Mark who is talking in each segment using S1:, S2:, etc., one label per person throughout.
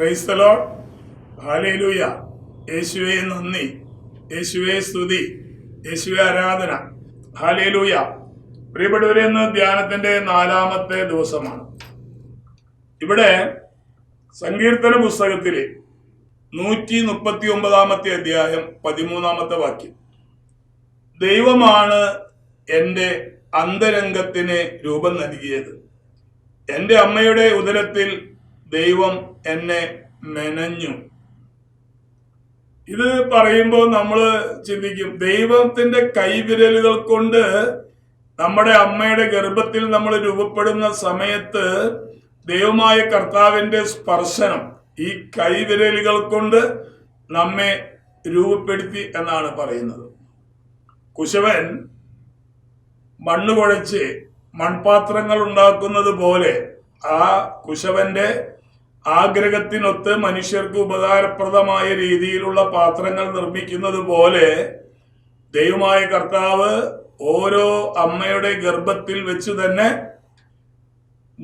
S1: ക്രൈസ്തലോ hallelujah യേശുവെ നന്ദി യേശുവെ സ്തുതി യേശുവെ ആരാധന ഹാലേലൂയ പ്രിയപ്പെട്ടവരെ ഇന്ന് ധ്യാനത്തിന്റെ നാലാമത്തെ ദിവസമാണ് ഇവിടെ സങ്കീർത്തന പുസ്തകത്തിലെ നൂറ്റി മുപ്പത്തി ഒമ്പതാമത്തെ അധ്യായം പതിമൂന്നാമത്തെ വാക്യം ദൈവമാണ് എൻ്റെ അന്തരംഗത്തിന് രൂപം നൽകിയത് എൻ്റെ അമ്മയുടെ ഉദരത്തിൽ ദൈവം എന്നെ മെനഞ്ഞു ഇത് പറയുമ്പോൾ നമ്മൾ ചിന്തിക്കും ദൈവത്തിന്റെ കൈവിരലുകൾ കൊണ്ട് നമ്മുടെ അമ്മയുടെ ഗർഭത്തിൽ നമ്മൾ രൂപപ്പെടുന്ന സമയത്ത് ദൈവമായ കർത്താവിന്റെ സ്പർശനം ഈ കൈവിരലുകൾ കൊണ്ട് നമ്മെ രൂപപ്പെടുത്തി എന്നാണ് പറയുന്നത് കുശവൻ മണ്ണ് കുഴച്ച് മൺപാത്രങ്ങൾ ഉണ്ടാക്കുന്നത് പോലെ ആ കുശവന്റെ ആഗ്രഹത്തിനൊത്ത് മനുഷ്യർക്ക് ഉപകാരപ്രദമായ രീതിയിലുള്ള പാത്രങ്ങൾ നിർമ്മിക്കുന്നത് പോലെ ദൈവമായ കർത്താവ് ഓരോ അമ്മയുടെ ഗർഭത്തിൽ വെച്ച് തന്നെ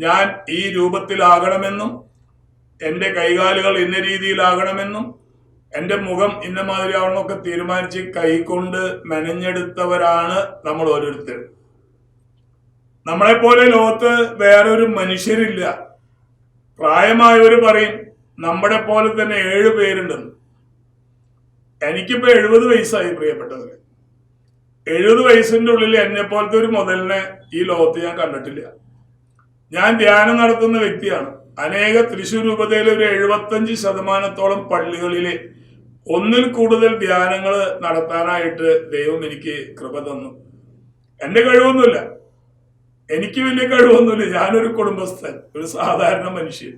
S1: ഞാൻ ഈ രൂപത്തിലാകണമെന്നും എൻ്റെ കൈകാലുകൾ ഇന്ന രീതിയിലാകണമെന്നും എൻ്റെ മുഖം ഇന്ന മാതിരി ആവണമെന്നൊക്കെ തീരുമാനിച്ച് കൈകൊണ്ട് മെനഞ്ഞെടുത്തവരാണ് നമ്മൾ ഓരോരുത്തരും നമ്മളെപ്പോലെ ലോകത്ത് വേറൊരു മനുഷ്യരില്ല പ്രായമായവര് പറയും നമ്മുടെ പോലെ തന്നെ ഏഴ് പേരുണ്ടെന്ന് എനിക്കിപ്പോ എഴുപത് വയസ്സായി പ്രിയപ്പെട്ടവർ എഴുപത് വയസ്സിന്റെ ഉള്ളിൽ എന്നെ പോലത്തെ ഒരു മുതലിനെ ഈ ലോകത്ത് ഞാൻ കണ്ടിട്ടില്ല ഞാൻ ധ്യാനം നടത്തുന്ന വ്യക്തിയാണ് അനേക തൃശൂർ രൂപതയിലെ ഒരു എഴുപത്തഞ്ച് ശതമാനത്തോളം പള്ളികളിലെ ഒന്നിൽ കൂടുതൽ ധ്യാനങ്ങൾ നടത്താനായിട്ട് ദൈവം എനിക്ക് കൃപ തന്നു എന്റെ കഴിവൊന്നുമില്ല എനിക്ക് വലിയ കഴിവൊന്നുമില്ല ഞാനൊരു കുടുംബസ്ഥൻ ഒരു സാധാരണ മനുഷ്യൻ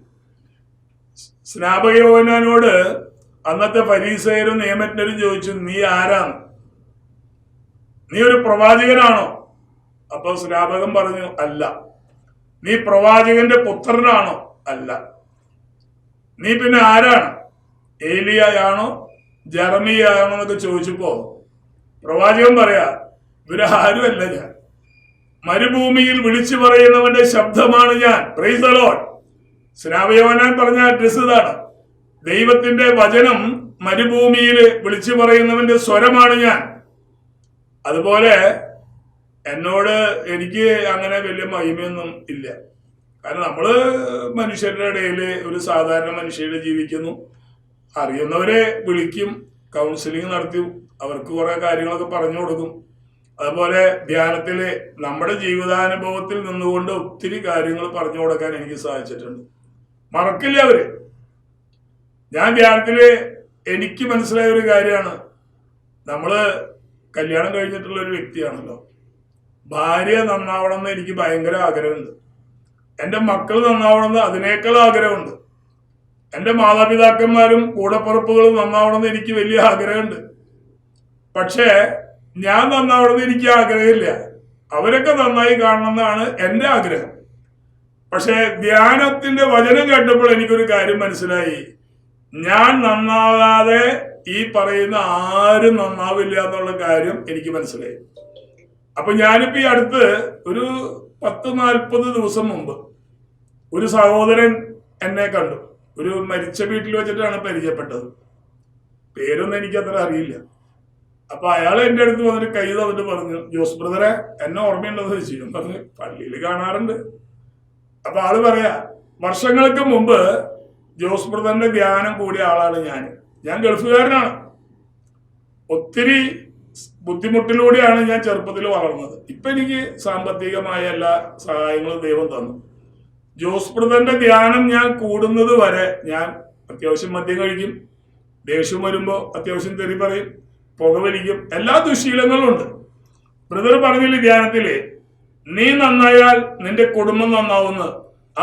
S1: സ്നാപകയോനോട് അന്നത്തെ പരീസയരും നിയമജ്ഞരും ചോദിച്ചു നീ ആരാണ് നീ ഒരു പ്രവാചകനാണോ അപ്പോൾ സ്നാപകം പറഞ്ഞു അല്ല നീ പ്രവാചകന്റെ പുത്രനാണോ അല്ല നീ പിന്നെ ആരാണ് ഏലിയാണോ ജർമിയാണോ എന്നൊക്കെ ചോദിച്ചപ്പോ പ്രവാചകൻ പറയാ ഇവരാരുമല്ല ഞാൻ മരുഭൂമിയിൽ വിളിച്ചു പറയുന്നവന്റെ ശബ്ദമാണ് ഞാൻ പ്രീസലോൺ സ്നാപയോനാൻ പറഞ്ഞ അഡ്രസ് ഇതാണ് ദൈവത്തിന്റെ വചനം മരുഭൂമിയിൽ വിളിച്ചു പറയുന്നവന്റെ സ്വരമാണ് ഞാൻ അതുപോലെ എന്നോട് എനിക്ക് അങ്ങനെ വലിയ മഹിമയൊന്നും ഇല്ല കാരണം നമ്മൾ മനുഷ്യരുടെ ഇടയിൽ ഒരു സാധാരണ മനുഷ്യരുടെ ജീവിക്കുന്നു അറിയുന്നവരെ വിളിക്കും കൗൺസിലിംഗ് നടത്തി അവർക്ക് കുറേ കാര്യങ്ങളൊക്കെ പറഞ്ഞു കൊടുക്കും അതുപോലെ ധ്യാനത്തിൽ നമ്മുടെ ജീവിതാനുഭവത്തിൽ നിന്നുകൊണ്ട് ഒത്തിരി കാര്യങ്ങൾ പറഞ്ഞു കൊടുക്കാൻ എനിക്ക് സാധിച്ചിട്ടുണ്ട് മറക്കില്ല അവര് ഞാൻ ധ്യാനത്തിൽ എനിക്ക് മനസ്സിലായ ഒരു കാര്യമാണ് നമ്മൾ കല്യാണം കഴിഞ്ഞിട്ടുള്ള ഒരു വ്യക്തിയാണല്ലോ ഭാര്യ നന്നാവണം എന്ന് എനിക്ക് ഭയങ്കര ആഗ്രഹമുണ്ട് എൻ്റെ മക്കൾ നന്നാവണം എന്ന് അതിനേക്കാൾ ആഗ്രഹമുണ്ട് എൻ്റെ മാതാപിതാക്കന്മാരും കൂടപ്പുറപ്പുകളും നന്നാവണം എന്ന് എനിക്ക് വലിയ ആഗ്രഹമുണ്ട് പക്ഷേ ഞാൻ നന്നാവണമെന്ന് എനിക്ക് ആഗ്രഹമില്ല അവരൊക്കെ നന്നായി കാണണം എന്നാണ് എൻ്റെ ആഗ്രഹം പക്ഷേ ധ്യാനത്തിന്റെ വചനം കേട്ടപ്പോൾ എനിക്കൊരു കാര്യം മനസ്സിലായി ഞാൻ നന്നാവാതെ ഈ പറയുന്ന ആരും നന്നാവില്ല എന്നുള്ള കാര്യം എനിക്ക് മനസ്സിലായി അപ്പൊ ഞാനിപ്പോ ഈ അടുത്ത് ഒരു പത്ത് നാൽപ്പത് ദിവസം മുമ്പ് ഒരു സഹോദരൻ എന്നെ കണ്ടു ഒരു മരിച്ച വീട്ടിൽ വെച്ചിട്ടാണ് പരിചയപ്പെട്ടത് പേരൊന്നും എനിക്ക് അത്ര അറിയില്ല അപ്പൊ അയാൾ എന്റെ അടുത്ത് വന്നിട്ട് കൈ തന്നിട്ട് പറഞ്ഞു ജോസ് ബ്രദറെ എന്നെ ഓർമ്മയുണ്ടെന്ന് ചോദിച്ചു പറഞ്ഞ് പള്ളിയിൽ കാണാറുണ്ട് അപ്പൊ ആള് പറയാ വർഷങ്ങൾക്ക് മുമ്പ് ജോസ് ബ്രദറിന്റെ ധ്യാനം കൂടിയ ആളാണ് ഞാൻ ഞാൻ ഗൾഫുകാരനാണ് ഒത്തിരി ബുദ്ധിമുട്ടിലൂടെയാണ് ഞാൻ ചെറുപ്പത്തിൽ വളർന്നത് ഇപ്പൊ എനിക്ക് സാമ്പത്തികമായ എല്ലാ സഹായങ്ങളും ദൈവം തന്നു ജോസ് ബ്രദറിന്റെ ധ്യാനം ഞാൻ കൂടുന്നത് വരെ ഞാൻ അത്യാവശ്യം മദ്യം കഴിക്കും ദേഷ്യം വരുമ്പോ അത്യാവശ്യം തെറി പറയും പുകവലിക്കും എല്ലാ ദുശീലങ്ങളും ഉണ്ട് ബ്രദർ പറഞ്ഞില്ലേ ധ്യാനത്തില് നീ നന്നായാൽ നിന്റെ കുടുംബം നന്നാവുന്ന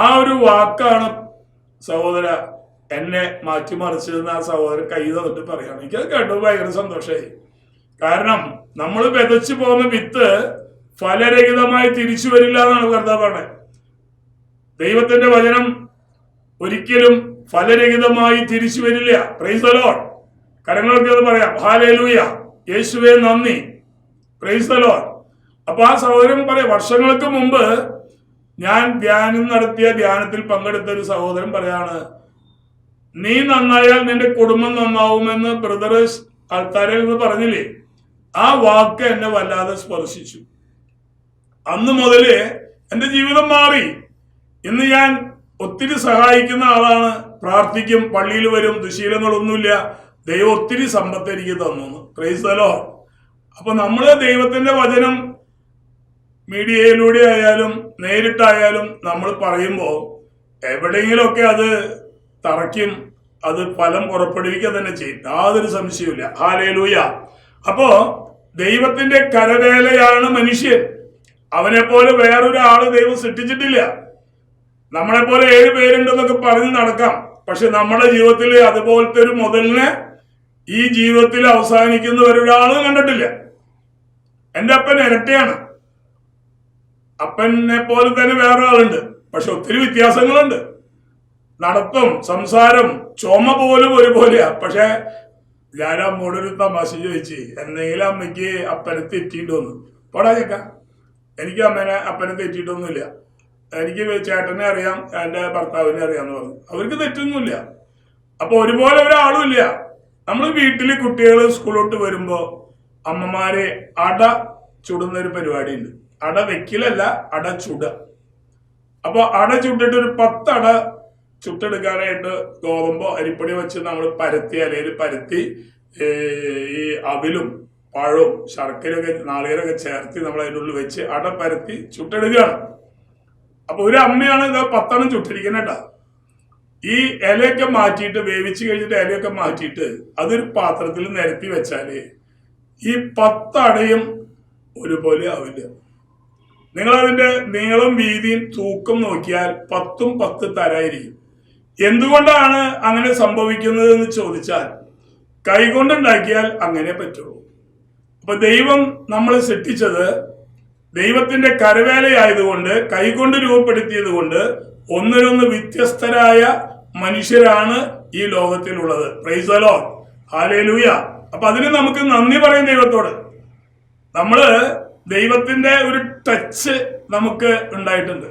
S1: ആ ഒരു വാക്കാണ് സഹോദര എന്നെ മാറ്റിമറിച്ചതെന്ന് ആ സഹോദരൻ കൈ തന്നിട്ട് പറയാം എനിക്കത് കേട്ടു ഭയങ്കര സന്തോഷമായി കാരണം നമ്മൾ വിതച്ചു പോകുന്ന വിത്ത് ഫലരഹിതമായി തിരിച്ചു വരില്ല എന്നാണ് കർത്താവ് പറഞ്ഞത് ദൈവത്തിന്റെ വചനം ഒരിക്കലും ഫലരഹിതമായി തിരിച്ചു വരില്ല പ്രൈസ് ലോർഡ് കരങ്ങളൊക്കെ അത് പറയാം ഹാലേലൂയ യേശുവെ നന്ദി ക്രൈസ്തലോ അപ്പൊ ആ സഹോദരൻ പറയാം വർഷങ്ങൾക്ക് മുമ്പ് ഞാൻ ധ്യാനം നടത്തിയ ധ്യാനത്തിൽ പങ്കെടുത്ത ഒരു സഹോദരൻ പറയാണ് നീ നന്നായാൽ നിന്റെ കുടുംബം നന്നാവുമെന്ന് ബ്രദർ ആൾക്കാരിൽ നിന്ന് പറഞ്ഞില്ലേ ആ വാക്ക് എന്നെ വല്ലാതെ സ്പർശിച്ചു അന്ന് മുതല് എന്റെ ജീവിതം മാറി ഇന്ന് ഞാൻ ഒത്തിരി സഹായിക്കുന്ന ആളാണ് പ്രാർത്ഥിക്കും പള്ളിയിൽ വരും ദുശീലങ്ങളൊന്നുമില്ല ദൈവം ഒത്തിരി സമ്പത്ത് എനിക്ക് തന്നു ക്രൈസ്തലോ അപ്പൊ നമ്മൾ ദൈവത്തിന്റെ വചനം മീഡിയയിലൂടെ ആയാലും നേരിട്ടായാലും നമ്മൾ പറയുമ്പോൾ എവിടെയെങ്കിലുമൊക്കെ അത് തറയ്ക്കും അത് ഫലം പുറപ്പെടുവിക്കുക തന്നെ ചെയ്യും യാതൊരു സംശയമില്ല ഹാലേലൂയ അപ്പോ ദൈവത്തിന്റെ കരവേലയാണ് മനുഷ്യൻ അവനെ പോലെ വേറൊരാള് ദൈവം സൃഷ്ടിച്ചിട്ടില്ല നമ്മളെ പോലെ ഏഴ് പേരുണ്ടെന്നൊക്കെ പറഞ്ഞ് നടക്കാം പക്ഷെ നമ്മുടെ ജീവിതത്തിൽ അതുപോലത്തെ ഒരു മുതലിനെ ഈ ജീവിതത്തിൽ അവസാനിക്കുന്ന ഒരാളും കണ്ടിട്ടില്ല എന്റെ അപ്പൻ ഇരട്ടയാണ് അപ്പനെ പോലെ തന്നെ വേറെ ആളുണ്ട് പക്ഷെ ഒത്തിരി വ്യത്യാസങ്ങളുണ്ട് നടത്തും സംസാരം ചുമ പോലും ഒരുപോലെയാ പക്ഷെ ഞാൻ അമ്മോട് ഒരു തമാശ ചോദിച്ച് എന്തെങ്കിലും അമ്മയ്ക്ക് അപ്പനെ തെറ്റിയിട്ട് വന്നു പോടാ ചേക്ക എനിക്ക് അമ്മനെ അപ്പനെ തെറ്റിയിട്ടൊന്നുമില്ല എനിക്ക് ചേട്ടനെ അറിയാം എൻ്റെ ഭർത്താവിനെ അറിയാമെന്ന് പറഞ്ഞു അവർക്ക് തെറ്റൊന്നുമില്ല അപ്പൊ ഒരുപോലെ ഒരാളും ഇല്ല നമ്മൾ വീട്ടിൽ കുട്ടികൾ സ്കൂളിലോട്ട് വരുമ്പോൾ അമ്മമാരെ അട ചുടുന്ന ഒരു പരിപാടിയുണ്ട് അട വെക്കിലല്ല അട ചുട അപ്പോൾ അട ചുട്ടിട്ട് ഒരു പത്ത് അട ചുട്ടെടുക്കാനായിട്ട് ഗോതമ്പോ അരിപ്പൊടി വെച്ച് നമ്മൾ പരത്തി അല്ലെങ്കിൽ പരത്തി ഈ അവിലും പഴവും ശർക്കരയൊക്കെ നാളികേരമൊക്കെ ചേർത്തി നമ്മൾ അതിനുള്ളിൽ വെച്ച് അട പരത്തി ചുട്ടെടുക്കുകയാണ് അപ്പൊ ഒരു അമ്മയാണ് ഇത് പത്തെണ്ണം ചുട്ടിരിക്കുന്നേട്ടാ ഈ ഇലയൊക്കെ മാറ്റിയിട്ട് വേവിച്ച് കഴിഞ്ഞിട്ട് ഇലയൊക്കെ മാറ്റിയിട്ട് അതൊരു പാത്രത്തിൽ നിരത്തി വെച്ചാൽ ഈ പത്തടയും ഒരുപോലെ ആവില്ല നിങ്ങളതിൻ്റെ നീളം വീതിയും തൂക്കം നോക്കിയാൽ പത്തും പത്ത് തരായിരിക്കും എന്തുകൊണ്ടാണ് അങ്ങനെ സംഭവിക്കുന്നത് എന്ന് ചോദിച്ചാൽ കൈകൊണ്ടുണ്ടാക്കിയാൽ അങ്ങനെ പറ്റുള്ളൂ അപ്പൊ ദൈവം നമ്മൾ സൃഷ്ടിച്ചത് ദൈവത്തിന്റെ കരവേലയായതുകൊണ്ട് കൈകൊണ്ട് രൂപപ്പെടുത്തിയത് കൊണ്ട് ഒന്നിനൊന്ന് വ്യത്യസ്തരായ മനുഷ്യരാണ് ഈ ലോകത്തിലുള്ളത് പ്രൈസലോ ഹാലേലൂയ അപ്പൊ അതിന് നമുക്ക് നന്ദി പറയും ദൈവത്തോട് നമ്മള് ദൈവത്തിന്റെ ഒരു ടച്ച് നമുക്ക് ഉണ്ടായിട്ടുണ്ട്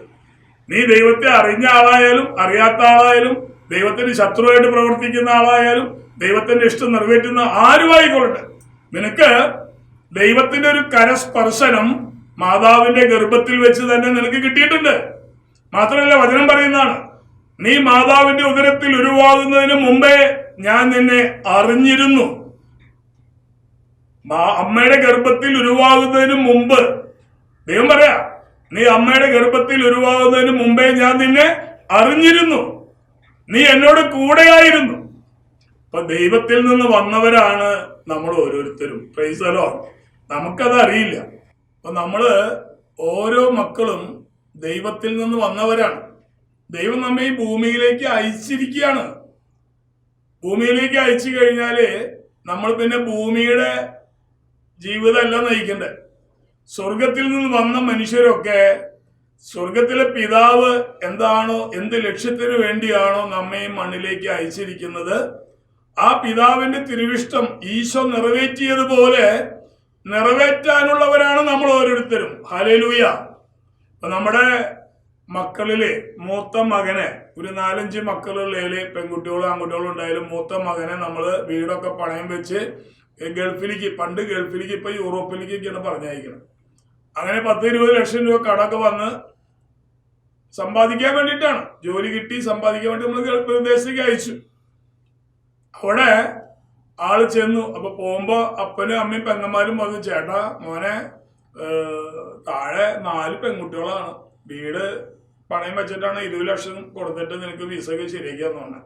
S1: നീ ദൈവത്തെ അറിഞ്ഞ ആളായാലും അറിയാത്ത ആളായാലും ദൈവത്തിന് ശത്രുവായിട്ട് പ്രവർത്തിക്കുന്ന ആളായാലും ദൈവത്തിന്റെ ഇഷ്ടം നിറവേറ്റുന്ന ആരുമായിക്കൊള്ളട്ടെ നിനക്ക് ദൈവത്തിന്റെ ഒരു കരസ്പർശനം മാതാവിന്റെ ഗർഭത്തിൽ വെച്ച് തന്നെ നിനക്ക് കിട്ടിയിട്ടുണ്ട് മാത്രമല്ല വചനം പറയുന്നതാണ് നീ മാതാവിന്റെ ഉദരത്തിൽ ഉരുവാകുന്നതിന് മുമ്പേ ഞാൻ നിന്നെ അറിഞ്ഞിരുന്നു അമ്മയുടെ ഗർഭത്തിൽ ഉരുവാകുന്നതിന് മുമ്പ് ദൈവം പറയാ നീ അമ്മയുടെ ഗർഭത്തിൽ ഉരുവാകുന്നതിന് മുമ്പേ ഞാൻ നിന്നെ അറിഞ്ഞിരുന്നു നീ എന്നോട് കൂടെയായിരുന്നു അപ്പൊ ദൈവത്തിൽ നിന്ന് വന്നവരാണ് നമ്മൾ ഓരോരുത്തരും പ്രൈസലോ നമുക്കത് അറിയില്ല അപ്പൊ നമ്മള് ഓരോ മക്കളും ദൈവത്തിൽ നിന്ന് വന്നവരാണ് ദൈവം നമ്മെ ഈ ഭൂമിയിലേക്ക് അയച്ചിരിക്കുകയാണ് ഭൂമിയിലേക്ക് അയച്ചു കഴിഞ്ഞാല് നമ്മൾ പിന്നെ ഭൂമിയുടെ ജീവിതമല്ല നയിക്കണ്ടേ സ്വർഗത്തിൽ നിന്ന് വന്ന മനുഷ്യരൊക്കെ സ്വർഗത്തിലെ പിതാവ് എന്താണോ എന്ത് ലക്ഷ്യത്തിന് വേണ്ടിയാണോ നമ്മെ മണ്ണിലേക്ക് അയച്ചിരിക്കുന്നത് ആ പിതാവിന്റെ തിരുവിഷ്ടം ഈശോ നിറവേറ്റിയതുപോലെ നിറവേറ്റാനുള്ളവരാണ് നമ്മൾ ഓരോരുത്തരും ഹലലൂയ നമ്മുടെ മക്കളില് മൂത്ത മകനെ ഒരു നാലഞ്ച് മക്കളുള്ള പെൺകുട്ടികളും ആൺകുട്ടികളും ഉണ്ടായാലും മൂത്ത മകനെ നമ്മൾ വീടൊക്കെ പണയം വെച്ച് ഗൾഫിലേക്ക് പണ്ട് ഗൾഫിലേക്ക് ഇപ്പൊ യൂറോപ്പിലേക്കൊക്കെയാണ് പറഞ്ഞയക്കണം അങ്ങനെ പത്ത് ഇരുപത് ലക്ഷം രൂപ കടമൊക്കെ വന്ന് സമ്പാദിക്കാൻ വേണ്ടിയിട്ടാണ് ജോലി കിട്ടി സമ്പാദിക്കാൻ വേണ്ടി നമ്മൾ ഗൾഫ് വിദേശത്തേക്ക് അയച്ചു അവിടെ ആള് ചെന്നു അപ്പൊ പോകുമ്പോ അപ്പനും അമ്മയും പെങ്ങന്മാരും പറഞ്ഞു ചേട്ടാ മോനെ താഴെ നാല് പെൺകുട്ടികളാണ് വീട് പണയം വെച്ചിട്ടാണ് ഇരുപത് ലക്ഷം കൊടുത്തിട്ട് നിനക്ക് വിസയൊക്കെ ശരിയാക്കി പറഞ്ഞാൽ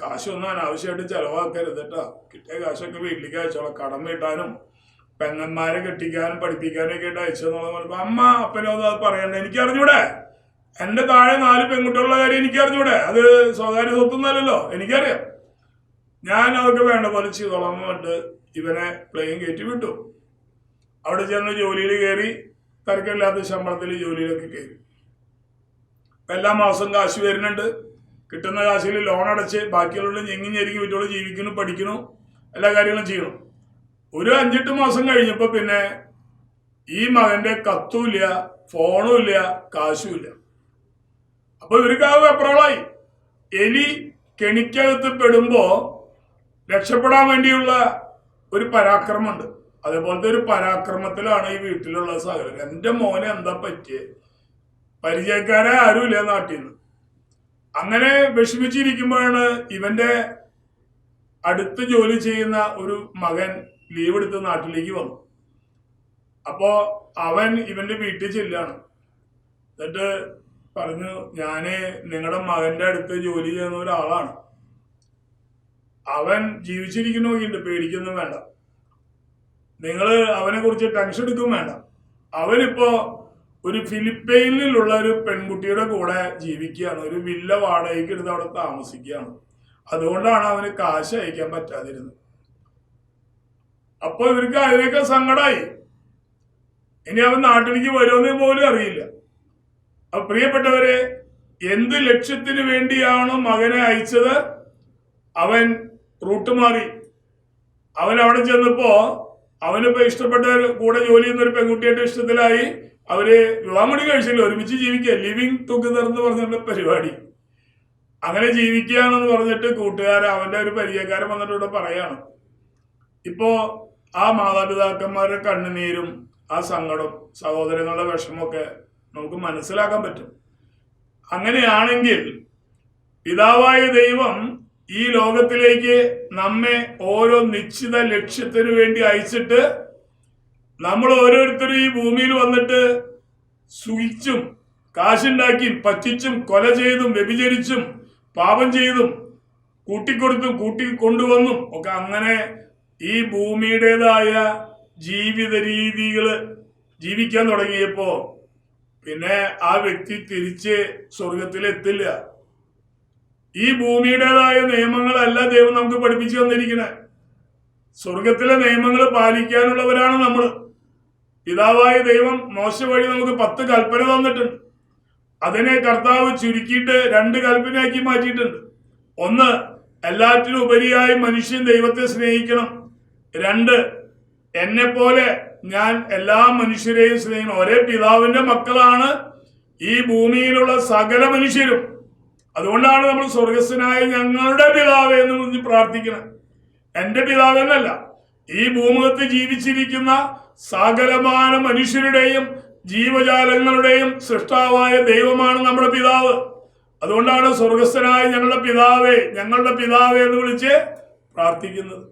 S1: കാശൊന്നും അനാവശ്യമായിട്ട് ചിലവാക്കരുത് കേട്ടോ കിട്ടിയ കാശൊക്കെ വീട്ടിലേക്ക് അയച്ചോളാം കടം വീട്ടാനും പെങ്ങന്മാരെ കെട്ടിക്കാനും പഠിപ്പിക്കാനും ഒക്കെ ആയിട്ട് അയച്ചെന്നുള്ളത് പറഞ്ഞപ്പോൾ അമ്മ അപ്പനോ അത് പറയണ്ട എനിക്കറിഞ്ഞൂടെ എന്റെ താഴെ നാല് പെൺകുട്ടികളുടെ കാര്യം എനിക്കറിഞ്ഞൂടെ അത് സ്വകാര്യ അല്ലല്ലോ എനിക്കറിയാം ഞാൻ അതൊക്കെ വേണ്ട പോലെ ചെയ്തോളാം എന്നിട്ട് ഇവനെ പ്ലെയിൻ കയറ്റി വിട്ടു അവിടെ ചെന്ന് ജോലിയിൽ കയറി തിരക്കില്ലാത്ത ശമ്പളത്തിൽ ജോലിയിലൊക്കെ കയറി എല്ലാ മാസം കാശ് വരുന്നുണ്ട് കിട്ടുന്ന കാശിൽ ലോൺ അടച്ച് ബാക്കിയുള്ള ഞെങ്ങി ഞെരുങ്ങി കുട്ടികൾ ജീവിക്കുന്നു പഠിക്കുന്നു എല്ലാ കാര്യങ്ങളും ചെയ്യണം ഒരു അഞ്ചെട്ട് മാസം കഴിഞ്ഞപ്പോൾ പിന്നെ ഈ മകന്റെ കത്തും ഇല്ല ഫോണും ഇല്ല കാശും ഇല്ല അപ്പൊ ആ എപ്രോളായി എലി കെണിക്കകത്ത് പെടുമ്പോ രക്ഷപ്പെടാൻ വേണ്ടിയുള്ള ഒരു പരാക്രമമുണ്ട് അതേപോലത്തെ ഒരു പരാക്രമത്തിലാണ് ഈ വീട്ടിലുള്ള സഹകരണം എന്റെ മോനെ എന്താ പറ്റിയത് പരിചയക്കാരെ ആരുമില്ല നാട്ടിൽ നിന്ന് അങ്ങനെ വിഷമിച്ചിരിക്കുമ്പോഴാണ് ഇവന്റെ അടുത്ത് ജോലി ചെയ്യുന്ന ഒരു മകൻ ലീവ് എടുത്ത് നാട്ടിലേക്ക് വന്നു അപ്പോൾ അവൻ ഇവന്റെ വീട്ടിൽ ചെല്ലാണ് എന്നിട്ട് പറഞ്ഞു ഞാന് നിങ്ങളുടെ മകന്റെ അടുത്ത് ജോലി ചെയ്യുന്ന ഒരാളാണ് അവൻ ജീവിച്ചിരിക്കണമെങ്കിണ്ട് പേടിക്കൊന്നും വേണ്ട നിങ്ങൾ അവനെ കുറിച്ച് ടെൻഷൻ എടുക്കും വേണ്ട അവനിപ്പോ ഒരു ഫിലിപ്പൈനിലുള്ള ഒരു പെൺകുട്ടിയുടെ കൂടെ ജീവിക്കുകയാണ് ഒരു വില്ല വാടകയ്ക്ക് എടുത്ത് അവിടെ താമസിക്കുകയാണ് അതുകൊണ്ടാണ് അവന് കാശ് അയക്കാൻ പറ്റാതിരുന്നത് അപ്പൊ ഇവർക്ക് അതിനൊക്കെ സങ്കടമായി ഇനി അവൻ നാട്ടിലേക്ക് വരുമെന്ന് പോലും അറിയില്ല അപ്പൊ പ്രിയപ്പെട്ടവരെ എന്ത് ലക്ഷ്യത്തിന് വേണ്ടിയാണ് മകനെ അയച്ചത് അവൻ റൂട്ട് മാറി അവൻ അവിടെ ചെന്നപ്പോ അവനിപ്പോ ഇഷ്ടപ്പെട്ട കൂടെ ജോലി ചെയ്യുന്ന ഒരു പെൺകുട്ടിയുടെ ഇഷ്ടത്തിലായി അവര് വിവാഹം കഴിച്ചില്ല ഒരുമിച്ച് ജീവിക്കുക ലിവിങ് ടുഗദർ എന്ന് പറഞ്ഞിട്ടുള്ള പരിപാടി അങ്ങനെ ജീവിക്കുകയാണെന്ന് പറഞ്ഞിട്ട് കൂട്ടുകാർ അവന്റെ ഒരു പരിചയക്കാരൻ വന്നിട്ട് ഇവിടെ പറയാണ് ഇപ്പോ ആ മാതാപിതാക്കന്മാരുടെ കണ്ണുനീരും ആ സങ്കടം സഹോദരങ്ങളുടെ വിഷമൊക്കെ നമുക്ക് മനസ്സിലാക്കാൻ പറ്റും അങ്ങനെയാണെങ്കിൽ പിതാവായ ദൈവം ഈ ലോകത്തിലേക്ക് നമ്മെ ഓരോ നിശ്ചിത ലക്ഷ്യത്തിനു വേണ്ടി അയച്ചിട്ട് നമ്മൾ ഓരോരുത്തരും ഈ ഭൂമിയിൽ വന്നിട്ട് സുഖിച്ചും കാശുണ്ടാക്കിയും പറ്റിച്ചും കൊല ചെയ്തും വ്യഭിചരിച്ചും പാപം ചെയ്തും കൂട്ടിക്കൊടുത്തും കൊണ്ടുവന്നും ഒക്കെ അങ്ങനെ ഈ ഭൂമിയുടേതായ ജീവിത രീതികൾ ജീവിക്കാൻ തുടങ്ങിയപ്പോ പിന്നെ ആ വ്യക്തി തിരിച്ച് സ്വർഗത്തിലെത്തില്ല ഈ ഭൂമിയുടേതായ നിയമങ്ങളല്ല ദൈവം നമുക്ക് പഠിപ്പിച്ചു തന്നിരിക്കുന്നത് സ്വർഗത്തിലെ നിയമങ്ങൾ പാലിക്കാനുള്ളവരാണ് നമ്മൾ പിതാവായ ദൈവം മോശ വഴി നമുക്ക് പത്ത് കൽപ്പന തന്നിട്ടുണ്ട് അതിനെ കർത്താവ് ചുരുക്കിയിട്ട് രണ്ട് കൽപ്പനയാക്കി മാറ്റിയിട്ടുണ്ട് ഒന്ന് എല്ലാറ്റിനും ഉപരിയായി മനുഷ്യൻ ദൈവത്തെ സ്നേഹിക്കണം രണ്ട് എന്നെ പോലെ ഞാൻ എല്ലാ മനുഷ്യരെയും സ്നേഹിക്കണം ഒരേ പിതാവിന്റെ മക്കളാണ് ഈ ഭൂമിയിലുള്ള സകല മനുഷ്യരും അതുകൊണ്ടാണ് നമ്മൾ സ്വർഗസ്വനായ ഞങ്ങളുടെ പിതാവ് എന്ന് പറഞ്ഞ് പ്രാർത്ഥിക്കുന്നത് എൻ്റെ പിതാവെന്നല്ല ഈ ഭൂമുഖത്ത് ജീവിച്ചിരിക്കുന്ന സകലമാന മനുഷ്യരുടെയും ജീവജാലങ്ങളുടെയും സൃഷ്ടാവായ ദൈവമാണ് നമ്മുടെ പിതാവ് അതുകൊണ്ടാണ് സ്വർഗസ്ഥനായ ഞങ്ങളുടെ പിതാവേ ഞങ്ങളുടെ പിതാവേ എന്ന് വിളിച്ച് പ്രാർത്ഥിക്കുന്നത്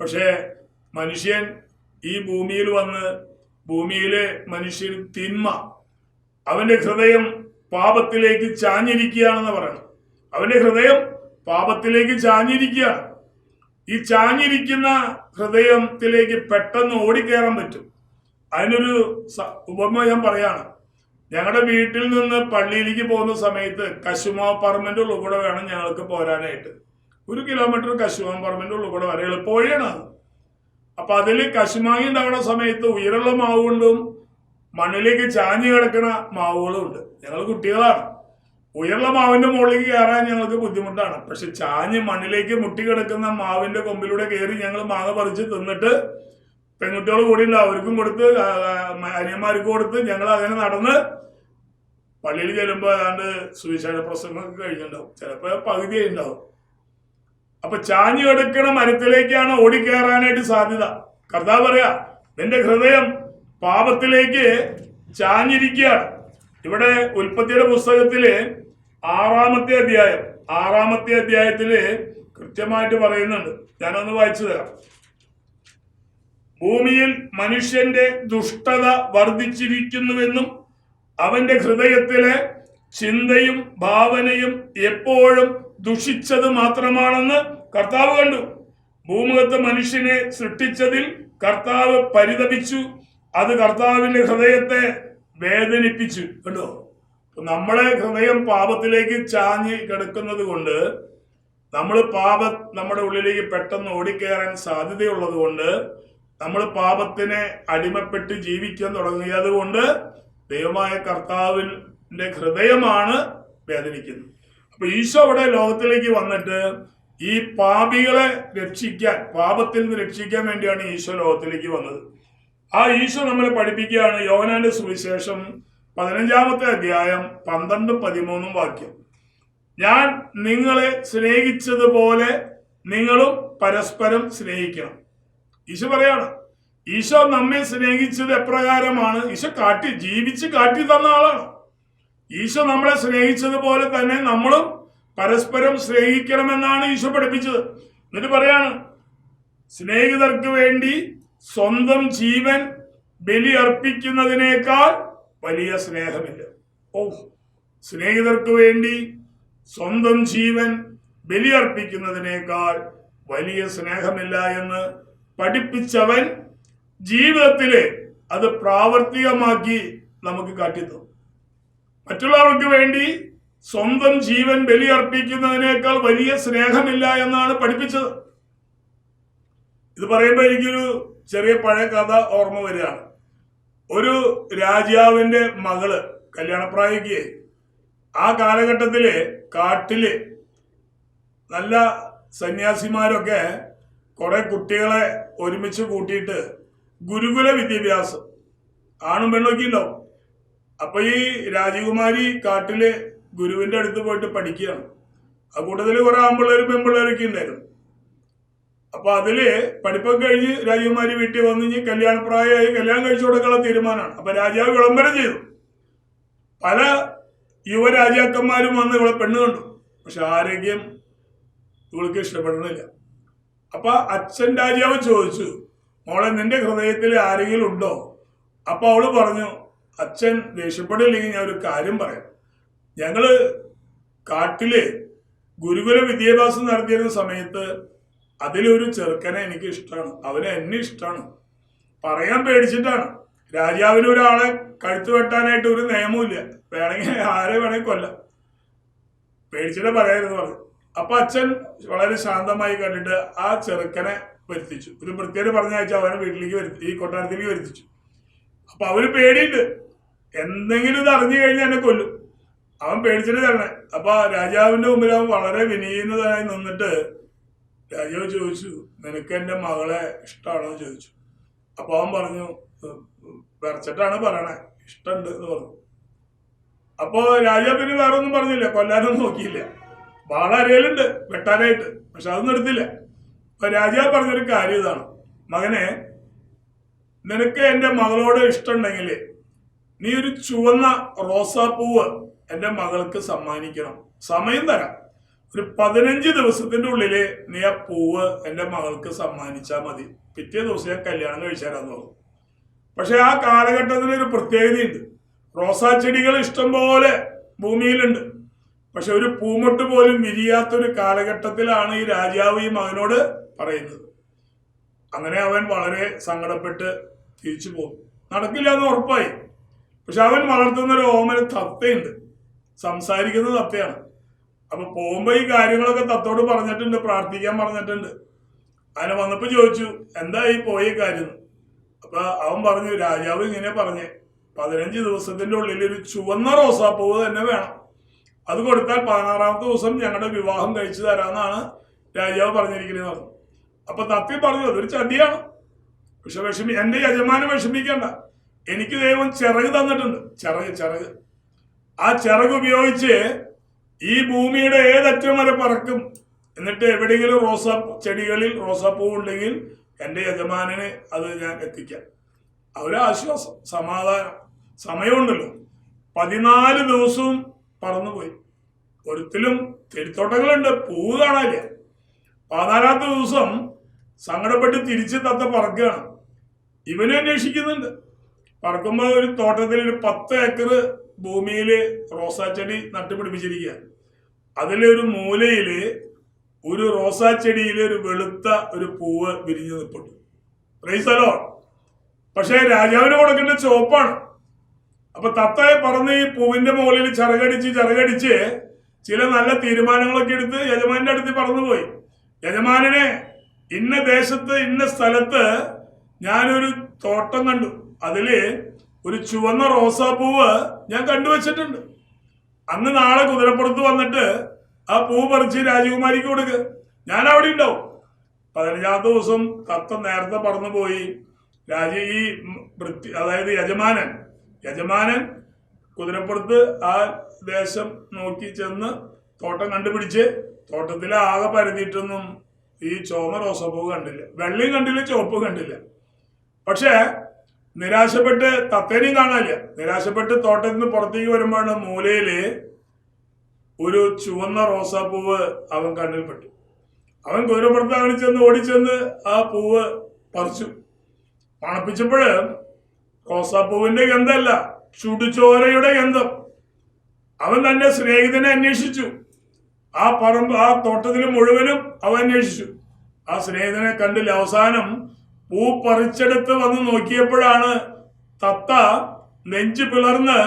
S1: പക്ഷേ മനുഷ്യൻ ഈ ഭൂമിയിൽ വന്ന് ഭൂമിയിലെ മനുഷ്യൻ തിന്മ അവന്റെ ഹൃദയം പാപത്തിലേക്ക് ചാഞ്ഞിരിക്കുകയാണെന്ന് പറയണം അവന്റെ ഹൃദയം പാപത്തിലേക്ക് ചാഞ്ഞിരിക്കുകയാണ് ഈ ചാഞ്ഞിരിക്കുന്ന ഹൃദയത്തിലേക്ക് പെട്ടെന്ന് ഓടിക്കയറാൻ പറ്റും അതിനൊരു ഉപമ ഞാൻ പറയാണ് ഞങ്ങളുടെ വീട്ടിൽ നിന്ന് പള്ളിയിലേക്ക് പോകുന്ന സമയത്ത് കശുമാവ് പറമ്പിൻ്റെ കൂടെ വേണം ഞങ്ങൾക്ക് പോരാനായിട്ട് ഒരു കിലോമീറ്റർ കശുമാവ് പറമ്പിൻ്റെ കൂടെ വരെ എളുപ്പമാണ് അത് അപ്പം അതിൽ കശുമാങ്ങി ഉണ്ടാവുന്ന സമയത്ത് ഉയരമുള്ള മാവുകൊണ്ടും മണ്ണിലേക്ക് ചാഞ്ഞ് കിടക്കുന്ന മാവുകളും ഉണ്ട് ഞങ്ങൾ കുട്ടികളാണ് ഉയർന്ന മാവിന്റെ മുകളിലേക്ക് കയറാൻ ഞങ്ങൾക്ക് ബുദ്ധിമുട്ടാണ് പക്ഷെ ചാഞ്ഞ് മണ്ണിലേക്ക് മുട്ടി കിടക്കുന്ന മാവിന്റെ കൊമ്പിലൂടെ കയറി ഞങ്ങൾ മാങ്ങ പറിച്ച് തിന്നിട്ട് പെൺകുട്ടികൾ കൂടി ഉണ്ട് അവർക്കും കൊടുത്ത് അനിയന്മാർക്കും കൊടുത്ത് ഞങ്ങൾ അങ്ങനെ നടന്ന് പള്ളിയിൽ ചെല്ലുമ്പോൾ ഏതാണ്ട് സുവിശേഷ പ്രസംഗമൊക്കെ കഴിഞ്ഞിട്ടുണ്ടാവും ചിലപ്പോൾ പകുതിയായി ഉണ്ടാവും അപ്പൊ ചാഞ്ഞു കിടക്കണ മരത്തിലേക്കാണ് ഓടിക്കയറാനായിട്ട് സാധ്യത കർത്താവ് പറയാ നിന്റെ ഹൃദയം പാപത്തിലേക്ക് ചാഞ്ഞിരിക്കുകയാണ് ഇവിടെ ഉൽപ്പത്തിയുടെ പുസ്തകത്തില് ആറാമത്തെ അധ്യായം ആറാമത്തെ അധ്യായത്തില് കൃത്യമായിട്ട് പറയുന്നുണ്ട് ഞാനൊന്ന് വായിച്ചു തരാം ഭൂമിയിൽ മനുഷ്യന്റെ ദുഷ്ടത വർദ്ധിച്ചിരിക്കുന്നുവെന്നും അവന്റെ ഹൃദയത്തിലെ ചിന്തയും ഭാവനയും എപ്പോഴും ദുഷിച്ചത് മാത്രമാണെന്ന് കർത്താവ് കണ്ടു ഭൂമുഖത്ത് മനുഷ്യനെ സൃഷ്ടിച്ചതിൽ കർത്താവ് പരിതപിച്ചു അത് കർത്താവിന്റെ ഹൃദയത്തെ വേദനിപ്പിച്ചു കണ്ടോ നമ്മളെ ഹൃദയം പാപത്തിലേക്ക് ചാഞ്ഞ് കിടക്കുന്നത് കൊണ്ട് നമ്മൾ പാപ നമ്മുടെ ഉള്ളിലേക്ക് പെട്ടെന്ന് ഓടിക്കേറാൻ സാധ്യതയുള്ളത് കൊണ്ട് നമ്മൾ പാപത്തിനെ അടിമപ്പെട്ട് ജീവിക്കാൻ തുടങ്ങിയത് കൊണ്ട് ദൈവമായ കർത്താവിൻ്റെ ഹൃദയമാണ് വേദനിക്കുന്നത് അപ്പൊ ഈശോ അവിടെ ലോകത്തിലേക്ക് വന്നിട്ട് ഈ പാപികളെ രക്ഷിക്കാൻ പാപത്തിൽ നിന്ന് രക്ഷിക്കാൻ വേണ്ടിയാണ് ഈശോ ലോകത്തിലേക്ക് വന്നത് ആ ഈശോ നമ്മളെ പഠിപ്പിക്കുകയാണ് യോവനാന്റെ സുവിശേഷം പതിനഞ്ചാമത്തെ അധ്യായം പന്ത്രണ്ടും പതിമൂന്നും വാക്യം ഞാൻ നിങ്ങളെ സ്നേഹിച്ചതുപോലെ നിങ്ങളും പരസ്പരം സ്നേഹിക്കണം ഈശോ പറയാണ് ഈശോ നമ്മെ സ്നേഹിച്ചത് എപ്രകാരമാണ് ഈശോ കാട്ടി ജീവിച്ച് കാട്ടി തന്ന ആളാണ് ഈശോ നമ്മളെ സ്നേഹിച്ചതുപോലെ തന്നെ നമ്മളും പരസ്പരം സ്നേഹിക്കണമെന്നാണ് ഈശോ പഠിപ്പിച്ചത് എന്നിട്ട് പറയാണ് സ്നേഹിതർക്ക് വേണ്ടി സ്വന്തം ജീവൻ ബലി അർപ്പിക്കുന്നതിനേക്കാൾ വലിയ സ്നേഹമില്ല ഓ സ്നേഹിതർക്ക് വേണ്ടി സ്വന്തം ജീവൻ ബലിയർപ്പിക്കുന്നതിനേക്കാൾ വലിയ സ്നേഹമില്ല എന്ന് പഠിപ്പിച്ചവൻ ജീവിതത്തിലെ അത് പ്രാവർത്തികമാക്കി നമുക്ക് കാട്ടിത്തന്നു മറ്റുള്ളവർക്ക് വേണ്ടി സ്വന്തം ജീവൻ ബലിയർപ്പിക്കുന്നതിനേക്കാൾ വലിയ സ്നേഹമില്ല എന്നാണ് പഠിപ്പിച്ചത് ഇത് പറയുമ്പോൾ എനിക്കൊരു ചെറിയ പഴയ കഥ ഓർമ്മ വരികയാണ് ഒരു രാജാവിന്റെ മകള് കല്യാണപ്രായക്ക് ആ കാലഘട്ടത്തില് കാട്ടില് നല്ല സന്യാസിമാരൊക്കെ കുറെ കുട്ടികളെ ഒരുമിച്ച് കൂട്ടിയിട്ട് ഗുരുകുല വിദ്യാഭ്യാസം ആണും പെണ്ണൊക്കെ ഉണ്ടാവും അപ്പൊ ഈ രാജകുമാരി കാട്ടില് ഗുരുവിന്റെ അടുത്ത് പോയിട്ട് പഠിക്കുകയാണ് ആ കൂട്ടത്തിൽ കുറെ ആമ്പിള്ളേരും പെൺപിള്ളേരൊക്കെ ഉണ്ടായിരുന്നു അപ്പൊ അതില് പഠിപ്പം കഴിഞ്ഞ് രാജകുമാരി വീട്ടിൽ വന്നു കഴിഞ്ഞ് കല്യാണപ്രായമായി കല്യാണം കഴിച്ചു കൊടുക്കാനുള്ള തീരുമാനമാണ് അപ്പൊ രാജാവ് വിളംബരം ചെയ്തു പല യുവരാജാക്കന്മാരും വന്ന് ഇവളെ പെണ്ണ് കണ്ടു പക്ഷെ ആരോഗ്യം ഇവൾക്ക് ഇഷ്ടപ്പെടണില്ല അപ്പൊ അച്ഛൻ രാജാവ് ചോദിച്ചു മോളെ നിന്റെ ഹൃദയത്തിൽ ആരെങ്കിലും ഉണ്ടോ അപ്പൊ അവള് പറഞ്ഞു അച്ഛൻ ദേഷ്യപ്പെടില്ലെങ്കിൽ ഞാൻ ഒരു കാര്യം പറയാം ഞങ്ങള് കാട്ടില് ഗുരുകുല വിദ്യാഭ്യാസം നടത്തിയിരുന്ന സമയത്ത് അതിലൊരു ചെറുക്കനെ എനിക്ക് ഇഷ്ടമാണ് അവനെ എന്നെ ഇഷ്ടമാണ് പറയാൻ പേടിച്ചിട്ടാണ് രാജാവിന് ഒരാളെ കഴുത്ത് വെട്ടാനായിട്ട് ഒരു നിയമമില്ല വേണമെങ്കിൽ ആരെ വേണമെങ്കിൽ കൊല്ല പേടിച്ചിട്ട് പറയരുത് പറഞ്ഞു അപ്പൊ അച്ഛൻ വളരെ ശാന്തമായി കണ്ടിട്ട് ആ ചെറുക്കനെ വരുത്തിച്ചു ഒരു പറഞ്ഞ പറഞ്ഞയച്ചാൽ അവനെ വീട്ടിലേക്ക് വരുത്തി ഈ കൊട്ടാരത്തിലേക്ക് വരുത്തിച്ചു അപ്പൊ അവര് പേടിയുണ്ട് എന്തെങ്കിലും ഇത് അറിഞ്ഞു കഴിഞ്ഞാൽ എന്നെ കൊല്ലും അവൻ പേടിച്ചിട്ട് തരണേ അപ്പൊ രാജാവിന്റെ മുമ്പിൽ അവൻ വളരെ വിനീതനായി നിന്നിട്ട് രാജാവ് ചോദിച്ചു നിനക്ക് എൻ്റെ മകളെ ഇഷ്ടമാണോ ചോദിച്ചു അപ്പോൾ അവൻ പറഞ്ഞു വരച്ചിട്ടാണ് പറയണേ ഇഷ്ടമുണ്ട് എന്ന് പറഞ്ഞു അപ്പോൾ രാജാവ് പിന്നെ വേറെ ഒന്നും പറഞ്ഞില്ല കൊല്ലാനൊന്നും നോക്കിയില്ല വാളറിയലുണ്ട് വെട്ടാനായിട്ട് പക്ഷെ അതൊന്നും എടുത്തില്ല അപ്പൊ രാജാവ് പറഞ്ഞൊരു കാര്യം ഇതാണ് മകനെ നിനക്ക് എൻ്റെ മകളോട് ഇഷ്ടമുണ്ടെങ്കിൽ നീ ഒരു ചുവന്ന റോസാപ്പൂവ് എൻ്റെ മകൾക്ക് സമ്മാനിക്കണം സമയം തരാം ഒരു പതിനഞ്ച് ദിവസത്തിന്റെ ഉള്ളില് നീ ആ പൂവ് എന്റെ മകൾക്ക് സമ്മാനിച്ചാൽ മതി പിറ്റേ ദിവസം ഞാൻ കല്യാണം കഴിച്ചാലാന്ന് പറഞ്ഞു പക്ഷെ ആ കാലഘട്ടത്തിന് ഒരു പ്രത്യേകതയുണ്ട് റോസാ ചെടികൾ ഇഷ്ടംപോലെ ഭൂമിയിലുണ്ട് പക്ഷെ ഒരു പൂമൊട്ട് പോലും വിരിയാത്തൊരു കാലഘട്ടത്തിലാണ് ഈ രാജാവ് ഈ മകനോട് പറയുന്നത് അങ്ങനെ അവൻ വളരെ സങ്കടപ്പെട്ട് തിരിച്ചു പോകും നടക്കില്ല എന്ന് ഉറപ്പായി പക്ഷെ അവൻ വളർത്തുന്ന ഒരു ഓമന തത്തയുണ്ട് സംസാരിക്കുന്ന തത്തയാണ് അപ്പൊ പോകുമ്പോ ഈ കാര്യങ്ങളൊക്കെ തത്തോട് പറഞ്ഞിട്ടുണ്ട് പ്രാർത്ഥിക്കാൻ പറഞ്ഞിട്ടുണ്ട് അങ്ങനെ വന്നപ്പോ ചോദിച്ചു എന്താ ഈ പോയ കാര്യം അപ്പൊ അവൻ പറഞ്ഞു രാജാവ് ഇങ്ങനെ പറഞ്ഞേ പതിനഞ്ച് ദിവസത്തിന്റെ ഉള്ളിൽ ഒരു ചുവന്ന റോസാപ്പൂവ് തന്നെ വേണം അത് കൊടുത്താൽ പതിനാറാമത്തെ ദിവസം ഞങ്ങളുടെ വിവാഹം കഴിച്ചു തരാമെന്നാണ് രാജാവ് പറഞ്ഞിരിക്കുന്നത് അപ്പൊ തത്തി പറഞ്ഞു അതൊരു ചതിയാണ് പക്ഷെ വിഷമി എന്റെ യജമാനെ വിഷമിക്കണ്ട എനിക്ക് ദൈവം ചിറക് തന്നിട്ടുണ്ട് ചിറക് ചിറക് ആ ചിറക് ഉപയോഗിച്ച് ഈ ഭൂമിയുടെ ഏതറ്റം വരെ പറക്കും എന്നിട്ട് എവിടെയെങ്കിലും റോസാ ചെടികളിൽ റോസാപ്പൂ ഉണ്ടെങ്കിൽ എൻ്റെ യജമാനന് അത് ഞാൻ എത്തിക്കാം ആശ്വാസം സമാധാനം സമയമുണ്ടല്ലോ പതിനാല് ദിവസവും പറന്നുപോയി ഒരിക്കലും ചെടിത്തോട്ടങ്ങളുണ്ട് പൂ കാണാനില്ല പതിനാലാമത്തെ ദിവസം സങ്കടപ്പെട്ട് തിരിച്ച് തത്ത പറക്കുകയാണ് ഇവനെ അന്വേഷിക്കുന്നുണ്ട് പറക്കുമ്പോൾ ഒരു തോട്ടത്തിൽ ഒരു പത്ത് ഏക്കർ ഭൂമിയിൽ റോസാ ചെടി നട്ടുപിടിപ്പിച്ചിരിക്കുകയാണ് അതിലൊരു മൂലയില് ഒരു റോസാച്ചെടിയിൽ ഒരു വെളുത്ത ഒരു പൂവ് വിരിഞ്ഞു നിൽപ്പുണ്ട് റൈസലോ പക്ഷേ രാജാവിന് കൊടുക്കേണ്ട ചുവപ്പാണ് അപ്പൊ തത്തയെ പറഞ്ഞ് ഈ പൂവിന്റെ മുകളിൽ ചിറകടിച്ച് ചിറകടിച്ച് ചില നല്ല തീരുമാനങ്ങളൊക്കെ എടുത്ത് യജമാന്റെ അടുത്ത് പറന്നുപോയി യജമാനനെ ഇന്ന ദേശത്ത് ഇന്ന സ്ഥലത്ത് ഞാനൊരു തോട്ടം കണ്ടു അതില് ഒരു ചുവന്ന റോസാപ്പൂവ് ഞാൻ കണ്ടുവച്ചിട്ടുണ്ട് അന്ന് നാളെ കുതിരപ്പുറത്ത് വന്നിട്ട് ആ പൂ പറിച്ച് രാജകുമാരിക്ക് കൊടുക്ക് ഞാൻ അവിടെ ഉണ്ടാവും പതിനഞ്ചാം ദിവസം തത്ത നേരത്തെ പറന്നു പോയി രാജ ഈ വൃത്തി അതായത് യജമാനൻ യജമാനൻ കുതിരപ്പുറത്ത് ആ ദേശം നോക്കി ചെന്ന് തോട്ടം കണ്ടുപിടിച്ച് തോട്ടത്തിലെ ആകെ പരതിയിട്ടൊന്നും ഈ ചോമ റോസപ്പൂ കണ്ടില്ല വെള്ളയും കണ്ടില്ല ചുവപ്പും കണ്ടില്ല പക്ഷേ നിരാശപ്പെട്ട് തത്തേനെയും കാണാനില്ല നിരാശപ്പെട്ട് തോട്ടത്തിൽ നിന്ന് പുറത്തേക്ക് വരുമ്പോഴാണ് മൂലയില് ഒരു ചുവന്ന റോസാപ്പൂവ് അവൻ കണ്ണിൽപ്പെട്ടു അവൻ കുതിരപ്പുറത്ത് അങ്ങനെ ചെന്ന് ഓടിച്ചെന്ന് ആ പൂവ് പറിച്ചു മണപ്പിച്ചപ്പോൾ റോസാപ്പൂവിന്റെ ഗന്ധമല്ല ചുടുചോരയുടെ ഗന്ധം അവൻ തന്റെ സ്നേഹിതനെ അന്വേഷിച്ചു ആ പറമ്പ് ആ തോട്ടത്തിൽ മുഴുവനും അവൻ അന്വേഷിച്ചു ആ സ്നേഹിതനെ കണ്ടില്ല അവസാനം പൂ പറിച്ചെടുത്ത് വന്ന് നോക്കിയപ്പോഴാണ് തത്ത നെഞ്ചു പിളർന്ന്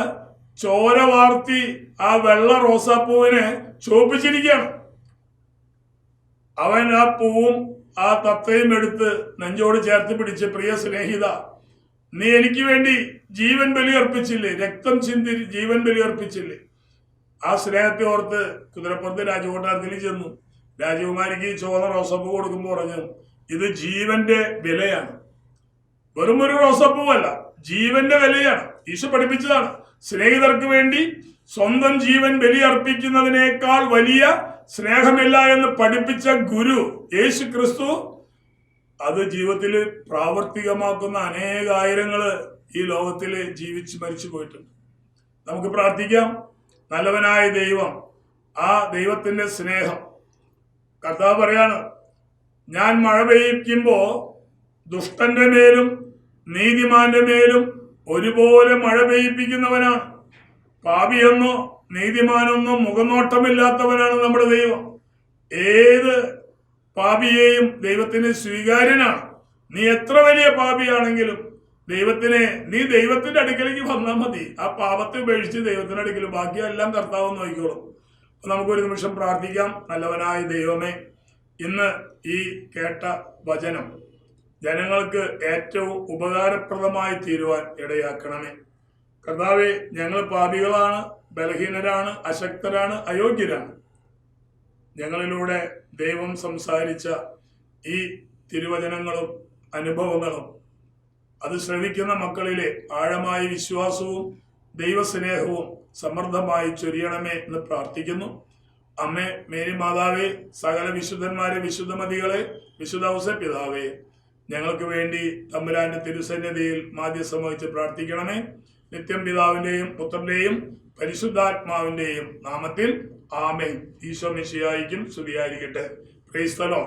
S1: ചോര വാർത്തി ആ വെള്ള റോസാപ്പൂവിനെ ചോപ്പിച്ചിരിക്കുകയാണ് അവൻ ആ പൂവും ആ തത്തയും എടുത്ത് നെഞ്ചോട് ചേർത്ത് പിടിച്ച് പ്രിയ സ്നേഹിത നീ എനിക്ക് വേണ്ടി ജീവൻ ബലിയർപ്പിച്ചില്ലേ രക്തം ചിന്തി ജീവൻ ബലിയർപ്പിച്ചില്ലേ ആ സ്നേഹത്തെ ഓർത്ത് കുതിരപ്പുറത്ത് രാജകുമാരത്തിൽ ചെന്നു രാജകുമാരിക്ക് ചോദ റോസപ്പ് കൊടുക്കുമ്പോൾ പറഞ്ഞു ഇത് ജീവന്റെ വിലയാണ് വെറും ഒരു റോസപ്പൂവല്ല ജീവന്റെ വിലയാണ് ഈശോ പഠിപ്പിച്ചതാണ് സ്നേഹിതർക്ക് വേണ്ടി സ്വന്തം ജീവൻ ബലിയർപ്പിക്കുന്നതിനേക്കാൾ വലിയ സ്നേഹമില്ല എന്ന് പഠിപ്പിച്ച ഗുരു യേശു ക്രിസ്തു അത് ജീവിതത്തിൽ പ്രാവർത്തികമാക്കുന്ന അനേകായിരങ്ങള് ഈ ലോകത്തിൽ ജീവിച്ച് മരിച്ചു പോയിട്ടുണ്ട് നമുക്ക് പ്രാർത്ഥിക്കാം നല്ലവനായ ദൈവം ആ ദൈവത്തിന്റെ സ്നേഹം കർത്താവ് പറയാണ് ഞാൻ മഴ പെയ്യിക്കുമ്പോൾ ദുഷ്ടന്റെ മേലും നീതിമാന്റെ മേലും ഒരുപോലെ മഴ പെയ്യിപ്പിക്കുന്നവനാണ് പാപിയൊന്നോ നീതിമാനൊന്നോ മുഖനോട്ടമില്ലാത്തവനാണ് നമ്മുടെ ദൈവം ഏത് പാപിയെയും ദൈവത്തിന് സ്വീകാര്യനാണ് നീ എത്ര വലിയ പാപിയാണെങ്കിലും ദൈവത്തിനെ നീ ദൈവത്തിന്റെ അടുക്കലേക്ക് വന്നാൽ മതി ആ പാപത്തെ ഉപേക്ഷിച്ച് ദൈവത്തിന്റെ അടുക്കലും ബാക്കിയെല്ലാം കർത്താവെന്ന് നോക്കിക്കോളും നമുക്കൊരു നിമിഷം പ്രാർത്ഥിക്കാം നല്ലവനായ ദൈവമേ ഇന്ന് ഈ കേട്ട വചനം ജനങ്ങൾക്ക് ഏറ്റവും ഉപകാരപ്രദമായി തീരുവാൻ ഇടയാക്കണമേ കർത്താവെ ഞങ്ങൾ പാപികളാണ് ബലഹീനരാണ് അശക്തരാണ് അയോഗ്യരാണ് ഞങ്ങളിലൂടെ ദൈവം സംസാരിച്ച ഈ തിരുവചനങ്ങളും അനുഭവങ്ങളും അത് ശ്രവിക്കുന്ന മക്കളിലെ ആഴമായ വിശ്വാസവും ദൈവസ്നേഹവും സമൃദ്ധമായി ചൊരിയണമേ എന്ന് പ്രാർത്ഥിക്കുന്നു അമ്മ മേരി മാതാവേ സകല വിശുദ്ധന്മാരെ വിശുദ്ധമതികളെ വിശുദ്ധ ഔസ പിതാവേ ഞങ്ങൾക്ക് വേണ്ടി തമ്പുരാന്റെ തിരുസന്നിധിയിൽ മാധ്യ വഹിച്ച് പ്രാർത്ഥിക്കണമേ നിത്യം പിതാവിന്റെയും പുത്രന്റെയും പരിശുദ്ധാത്മാവിന്റെയും നാമത്തിൽ ആമേ ഈശോ മിശിയായിരിക്കും സ്തുതിയായിരിക്കട്ടെ ക്രൈസ്തലോ